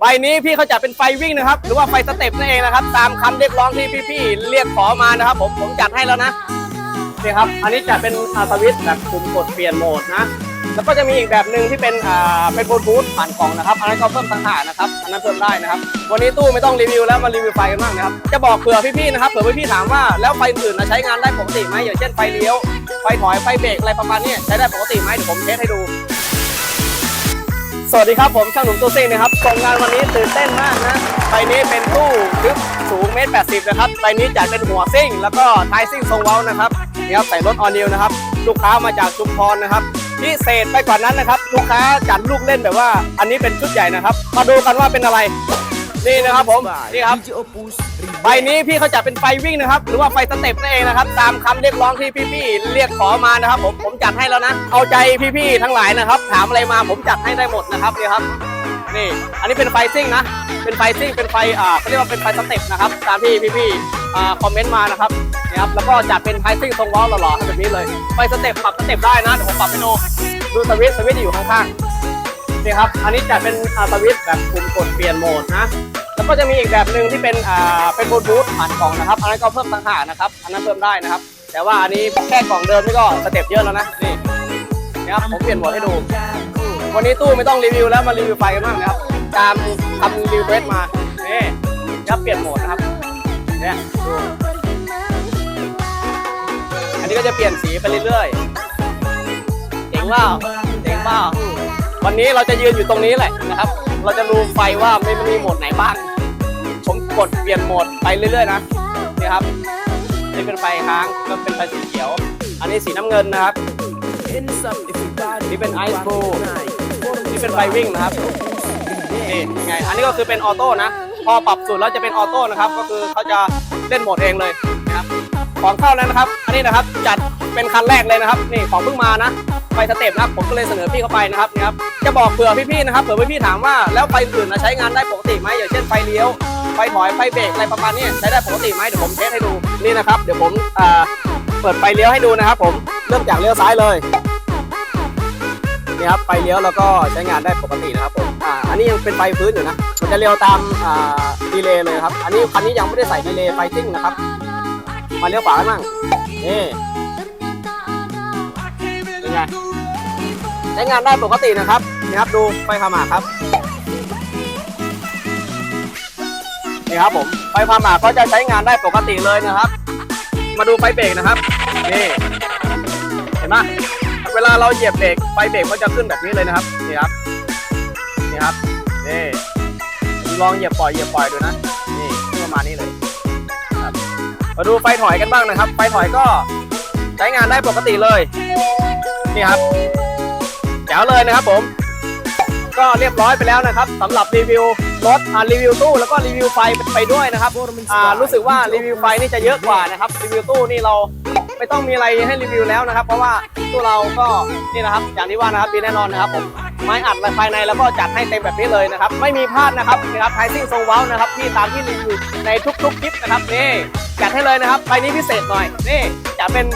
ใบนี้พี่เขาจะเป็นไฟวิ่งนะครับ หรือว่าไฟสเต็ปนั่นเองนะครับ ตามคำเรียกร้องที่พี่ๆเรียกขอมานะครับ ผมผมจัดให้แล้วนะนี่ครับ อันนี้จะเป็นอาสวิตช์แบบปุ่มกดเปลี่ยนโหมดนะแล้วก็จะมีอีกแบบหนึ่งที่เป็นอ่าเป็นบลูทูธผ่านกล่องนะครับอันนั้นก็เพิ่มต่างหากนะครับอันนั้นเพิ่มได้นะครับ วันนี้ตู้ไม่ต้องรีวิวแล้วมารีวิวไฟกันบ้างนะครับจะบอกเผื่อพี่ๆนะครับเผื่อพี่ๆถามว่าแล้วไฟอื่นนะใช้งานได้ปกติไหมอย่างเช่นไฟเลี้ยวไฟถอยไฟเบรกอะไรประมาณนี้ใช้ได้ปกติไหมเดี๋ยวผมเทสให้ดู สวัสดีครับผมช่างหนุ่มตู้ซิ่งนะครับส่งงานวันนี้ตื่นเต้นมากนะใบนี้เป็นตู้ลึกสูงเมตรแปดสิบนะครับใบนี้จัดเป็นหัวซิ่ง แล้วก็ท้ายซิ่งทรงเว้านะครับนี่ครับใส่รถออนิวนะครับ ลูกค้ามาจากชุมพรนะครับพิเศษไปกว่านั้นนะครับ ลูกค้าจัดลูกเล่นแบบว่า อันนี้เป็นชุดใหญ่นะครับ มาดูกันว่าเป็นอะไร นี่นะครับผมนี่ครับใบนี้พี่เขาจะเป็นไฟวิ่งนะครับ หรือว่าไฟสเต็ปนั่นเองนะครับ ตามคำเรียกร้องที่พี่ๆเรียกขอมานะครับ ผมผมจัดให้แล้วนะ เอาใจพี่ๆทั้งหลายนะครับ ถามอะไรมาผมจัดให้ได้หมดนะครับนี่ครับ นี่ อันนี้เป็นไฟซิ่งนะ เป็นไฟซิ่งเป็นไฟอ่าเขาเรียกว่าเป็นไฟสเต็ปนะครับตามที่พี่ๆอ่าคอมเมนต์มานะครับนี่ครับแล้วก็จัดเป็นไฟซิ่งทรงล้อหล่อๆให้แบบนี้เลยไฟสเต็ปปรับสเต็ปได้นะเดี๋ยวผมปรับให้ดูดูสวิตช์สวิตช์จะอยู่ข้างๆ นี่ครับ อันนี้จัดเป็นอาสวิตแบบปุ่มกดเปลี่ยนโหมดนะ แล้วก็จะมีอีกแบบหนึ่งที่เป็นอ่าเป็นบลูทูธผ่านกล่องนะครับ อันนั้นก็เพิ่มต่างหากนะครับ อันนั้นเพิ่มได้นะครับ แต่ว่าอันนี้แค่กล่องเดิมนี่ก็สเต็ปเยอะแล้วนะ นี่นะครับผมเปลี่ยนโหมดให้ดู วันนี้ตู้ไม่ต้องรีวิวแล้วมารีวิวไฟกันบ้างนะครับ ตามทำรีวิวเวสมา นี่ครับเปลี่ยนโหมดนะครับ เนี่ยดูอันนี้ก็จะเปลี่ยนสีไปเรื่อยๆเจ๋งเปล่าเจ๋งเปล่า วันนี้เราจะยืนอยู่ตรงนี้แหละนะครับ เราจะดูไฟว่าไม่มีโหมดไหนบ้าง ผมกดเปลี่ยนโหมดไปเรื่อยๆนะนี่ครับนี่เป็นไฟค้างก็เป็นไฟสีเขียว อันนี้สีน้ำเงินนะครับ นี่เป็นไอซ์บลูนี่เป็นไฟวิ่งนะครับนี่ยังไง อันนี้ก็คือเป็นออโต้นะ พอปรับสูตรแล้วจะเป็นออโต้นะครับ ก็คือเขาจะเล่นโหมดเองเลยนะครับ ของเข้าแล้วนะครับ อันนี้นะครับจัด เป็นคันแรกเลยนะครับ นี่ของเพิ่งมานะไฟสเต็ปนะครับผมก็เลยเสนอพี่เข้าไปนะครับนี่ครับจะบอกเผื่อพี่ๆนะครับเผื่อพี่ๆถามว่าแล้วไฟอื่นนะใช้งานได้ปกติไหมอย่างเช่นไฟเลี้ยวไฟถอยไฟเบรกอะไรประมาณนี้ใช้ได้ปกติไหมเดี๋ยวผมเทสให้ดูนี่นะครับเดี๋ยวผมอ่าเปิดไฟเลี้ยวให้ดูนะครับ ผมเริ่มจากเลี้ยวซ้ายเลยนี่ครับไฟเลี้ยวแล้วก็ใช้งานได้ปกตินะครับผมอ่าอันนี้ยังเป็นไฟพื้นอยู่นะมันจะเลี้ยวตามอ่าดีเลย์เลยครับอันนี้คันนี้ยังไม่ได้ใส่ดีเลย์ไฟซิ่งนะครับมาเลี้ยวขวากันบ้างนี่ เป็นไงใช้งานได้ปกตินะครับนี่ครับดูไฟพาหมากครับนี่ครับผมไฟพาหมากก็จะใช้งานได้ปกติเลยนะครับ มาดูไฟเบรกนะครับนี่เห็นไหมเวลาเราเหยียบเบรกไฟเบรกก็จะขึ้นแบบนี้เลยนะครับนี่ครับนี่ครับนี่ลองเหยียบปล่อยเหยียบปล่อยดูนะนี่ขึ้นประมาณนี้เลยครับมาดูไฟถอยกันบ้างนะครับ ไฟถอยก็ใช้งานได้ปกติเลย นี่ครับแจ๋วเลยนะครับผม ก็เรียบร้อยไปแล้วนะครับสำหรับรีวิวรถอ่ารีวิวตู้แล้วก็รีวิวไฟไปด้วยนะครับอ่ารู้สึกว่ารีวิวไฟนี่จะเยอะกว่านะครับรีวิวตู้นี่เราไม่ต้องมีอะไรให้รีวิวแล้วนะครับ เพราะว่าตู้เราก็นี่นะครับอย่างที่ว่านะครับดีแน่นอนนะครับผมไม้อัดภายในแล้วก็จัดให้เต็มแบบนี้เลยนะครับ ไม่มีพลาดนะครับนะครับไทซิ่งทรงเว้านะครับที่ตามที่รีวิวในทุกๆคลิปนะครับนี่จัดให้เลยนะครับไฟนี้พิเศษหน่อยนี่จะเป็น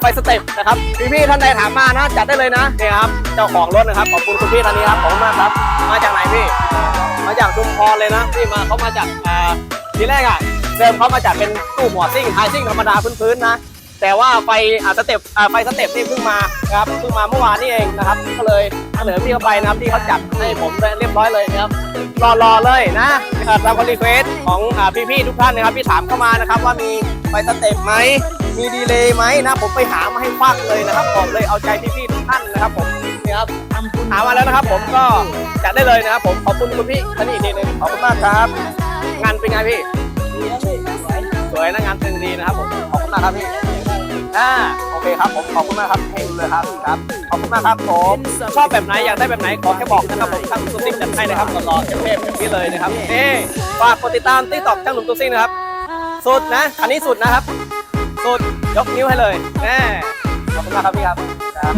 ไฟสเต็ปนะครับพี่ๆท่านใดถามมานะจัดได้เลยนะเนี่ยครับเจ้าของรถนะครับขอบคุณคุณพี่ท่านนี้ครับขอบคุณมากครับ มาจากไหนพี่ มาจากชุมพรเลยนะพี่มาเขามาจากทีแรกอะเดิมเขามาจากเป็นตู้หัวซิ่งไฮซิ่งธรรมดาพื้นๆนะแต่ว่าไฟสเต็ปไฟสเต็ปนี่เพิ่งมาครับเพิ่งมาเมื่อวานนี่เองนะครับ ก็เลยเสนอพี่เขาไปนะครับที่เขาจัดให้ผมเรียบร้อยเลยนะครับรอๆเลยนะตามคอนรีเควสของอ่พี่ๆทุกท่านนะครับที่ถามเข้ามานะครับว่ามีไฟสเต็ปไหม มีดีเลย์ไหมนะผมไปหามาให้ฟักเลยนะครับบอกเลยเอาใจพี่ๆทุกท่านนะครับผมนี่ครับหามาแล้วนะครับ ผมก็จัดได้เลยนะครับผมขอบคุณคุณพี่ท่านนี้อีกทีหนึงขอบคุณมากครับ งานเป็นไงพี่สวยนะงานเตึงดีนะครับผมขอบคุณมากครับพี่อ่าโอเคครับผมขอบคุณมากครับเฮงเลยครับครับขอบคุณมากครับผมชอบแบบไหนอยากได้แบบไหนขอแค่บอกนะครับผมช่างหนุ่มซิ่งจัดให้นะครับรอๆเทพแบบนี้เลยนะครับนี่ฝากกดติดตามติ๊กต็อกช่างหนุ่มตัวซิ่งนะครับสุดนะอันนี้สุดนะครับ สุดยกนิ้วให้เลยแน่ขอบคุณมากครับพี่ครับครับ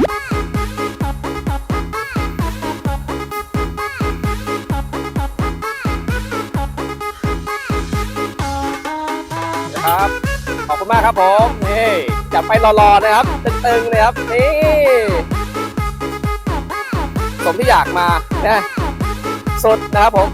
ครับ ขอบคุณมากครับผมนี่จับไปรอๆนะครับตึงๆเลยครับนี่สมที่อยากมานะสุดนะครับผม